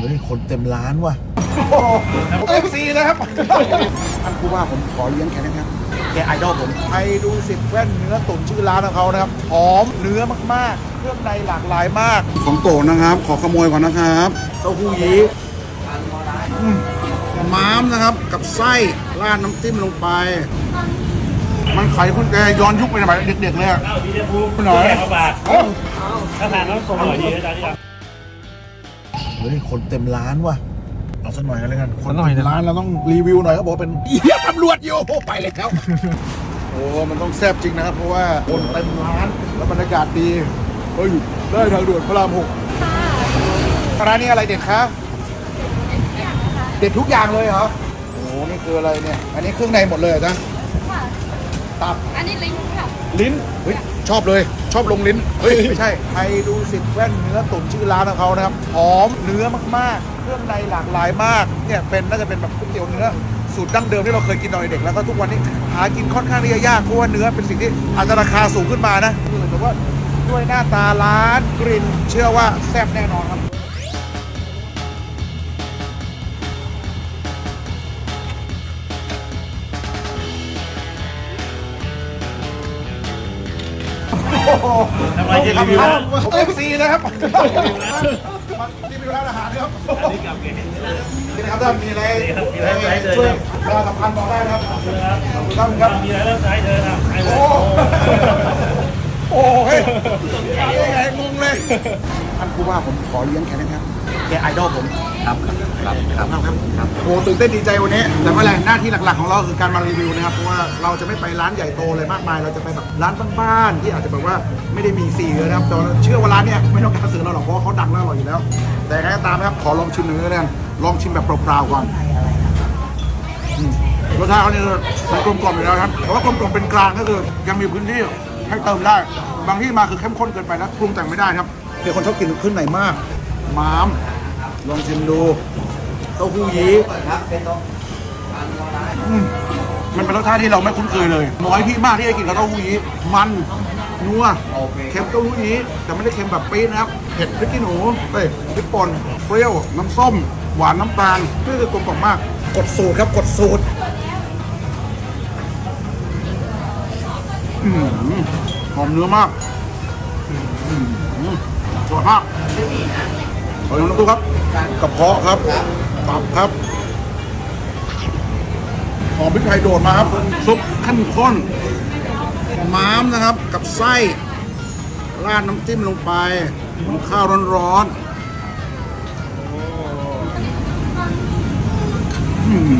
เฮ้ย คนเต็มร้านว่ะเอฟซีนะครับ ท่านผู้ว่าผมขอเลี้ยงแกนะครับ แกไอดอลผมไปดูสิบแว่นเนื้อตุ๋นชื่อร้านของเขานะครับ หอมเนื้อมากๆ เครื่องในหลากหลายมาก ของโตนะครับ ขอขโมยก่อนนะครับเต้าหู้ยี้อืมม้ามนะครับ กับไส้ราดน้ำจิ้มลงไป มันไขคุณแกย้อนยุคไปสมัยเด็กๆเลยอะเอาดีเจภูมิหน่อยแกะเข้าปากเอ้าถ้าทานแล้วส่งหน่อยดีนะจ๊ะที่รัก เฮ้ยคนเต็มร้านว่ะเอาสักหน่อยกันเลยกันคนเต็มร้านเราต้องรีวิวหน่อยเขาบอกว่าเป็นเหี้ยตำรวจอยู่ไปเลยครับโอ้มันต้องแซ่บจริงนะครับ เพราะว่าคนเต็มร้านแล้วบรรยากาศดีเฮ้ยได้ทางด่วนพระรามหกร้านนี้อะไรเด็ดคะเด็ดทุกอย่างเลยเหรอโอ้นี่คืออะไรเนี่ย อันนี้เครื่องในหมดเลยเหรอจ๊ะค่ะตับ อันนี้ลิงค่ะ ลิ้น เฮ้ยชอบเลยชอบลงลิ้น เฮ้ย ไม่ใช่ไทยดูสิบแว่นเนื้อตุ๋นชื่อร้านของเขานะครับหอมเนื้อมากๆ เครื่องในหลากหลายมาก เนี่ยเป็นน่าจะเป็นแบบก๋วยเตี๋ยวเนื้อสูตรดั้งเดิมที่เราเคยกินตอนเด็กแล้วก็ทุกวันนี้หากินค่อนข้างที่จะยากเพราะว่าเนื้อเป็นสิ่งที่อาจจะราคาสูงขึ้นมานะแต่ว่าด้วยหน้าตาร้านกลิ่นเชื่อว่าแซ่บแน่นอนครับ ทำไมจะรีวิวนะเอฟซีนะครับรีวิวร้านอาหารครับอันนี้กับเกมนี่นะครับถ้ามีอะไรมีอะไรให้เดินช่วยประชาสัมพันธ์บอกได้นะครับขอบคุณครับขอบคุณครับมีอะไรเริ่มใช้เดินอะใช้เลโอ้ยโอ้เฮ้ยยังไงงงเลยท่านผู้ว่าผมขอเลี้ยงแกนะครับแกไอดอลผมครับครับครับ โอ้ตื่นเต้นดีใจวันนี้ แต่ว่าแหละหน้าที่หลักๆของเราคือการมารีวิวนะครับ เพราะว่าเราจะไม่ไปร้านใหญ่โตเลยมากมาย เราจะไปแบบร้านบ้านๆที่อาจจะแบบว่าไม่ได้มีสีเยอะนะครับแต่ว่าเชื่อว่าร้านเนี้ยไม่ต้องการซื้อเราหรอกเพราะว่าเขาดังและอร่อยอยู่แล้ว แต่ยังไงก็ตามนะครับขอลองชิมหนึ่งแล้วกันลองชิมแบบเปล่าๆก่อนรสชาติเขาเนี่ยมันกลมกล่อมอยู่แล้วครับแต่ว่ากลมกล่อมเป็นกลางก็คือยังมีพื้นที่ให้เติมได้ บางที่มาคือเข้มข้นเกินไปนะปรุงแต่งไม่ได้ครับเป็นคนชอบกินขึ้นในมากม้ามลองชิมดู ต้าหู้ยี้อืมมันเป็นรสชาติที่เราไม่คุ้นเคยเลย น้อยที่มากที่ได้กินกับเต้าหู้ยี้มันนัวเค็มเต้าหู้ยี้แต่ไม่ได้เค็มแบบปี๊ดนะครับเผ็ดพริกขี้หนูเอ้ยพริกป่นเปรี้ยวน้ำส้ม หวานน้ำตาลนี่คือกลมกล่อมมาก กดสูตรครับกดสูตรหอมเนื้อมากอื้อหือสวยมากขอลองน้ำซุปครับกระเพาะครับ ตับครับหอมพริกไทยโดดมาครับซุปขั้นข้นม้ามนะครับกับไส้ราดน้ำจิ้มลงไปข้าวร้อนๆอืม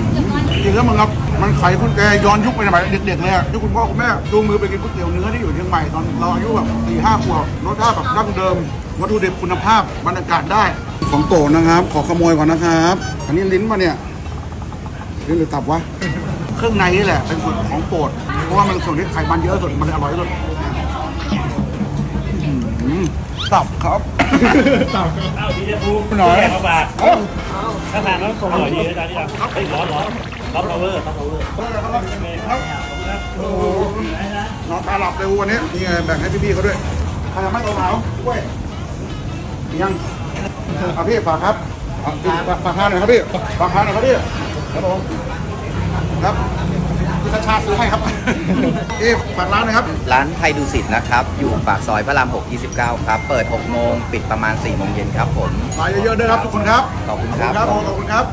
จริงแล้วมันครับมันไขคุณแกย้อนยุคไปสมัยเด็กๆเลยอะที่คุณพ่อคุณแม่จูงมือไปกินก๋วยเตี๋ยวเนื้อที่อยู่เชียงใหม่ตอนเราอายุแบบสี่ห้าขวบรสชาติแบบดั้งเดิม วัตถุดิบคุณภาพบรรยากาศได้ ของโตนะครับ ขอขโมยก่อนนะครับ อันนี้ลิ้นมาเนี่ยลิ้นหรือตับวะ เครื่องในนี่แหละเป็นส่วนของโปรดเพราะว่ามันส่วนที่ไขมันเยอะสุดมันเลยอร่อยที่สุดอื้อหือตับครับเอาดีเจภูมิหน่อยแกะเข้าปากเอ้าถ้าทานแล้วส่งหน่อยดีนะจ๊ะที่รักเฮ้ยร้อนร้อนท็อปพาวเวอร์ท็อปพาวเวอร์โอ้โหนอนตาหลับเลยวันนี้นี่ไงแบ่งให้พี่ๆเขาด้วยใครยังไม่ตัวหนาวกล้วย ยังเอาพี่ฝากครับเอาพี่ฝากฝากทานหน่อยครับพี่ฝากทานหน่อยครับพี่ครับผมครับพี่ชาชาติซื้อให้ครับเอ๊ะฝากร้านหน่อยครับ ร้านไทยดูสิตนะครับ อยู่ปากซอยพระราม 6 29 ครับ เปิด 6 โมง ปิดประมาณ 4 โมงเย็นครับผมมาเยอะๆด้วยครับทุกคนครับ ขอบคุณครับ ขอบคุณครับ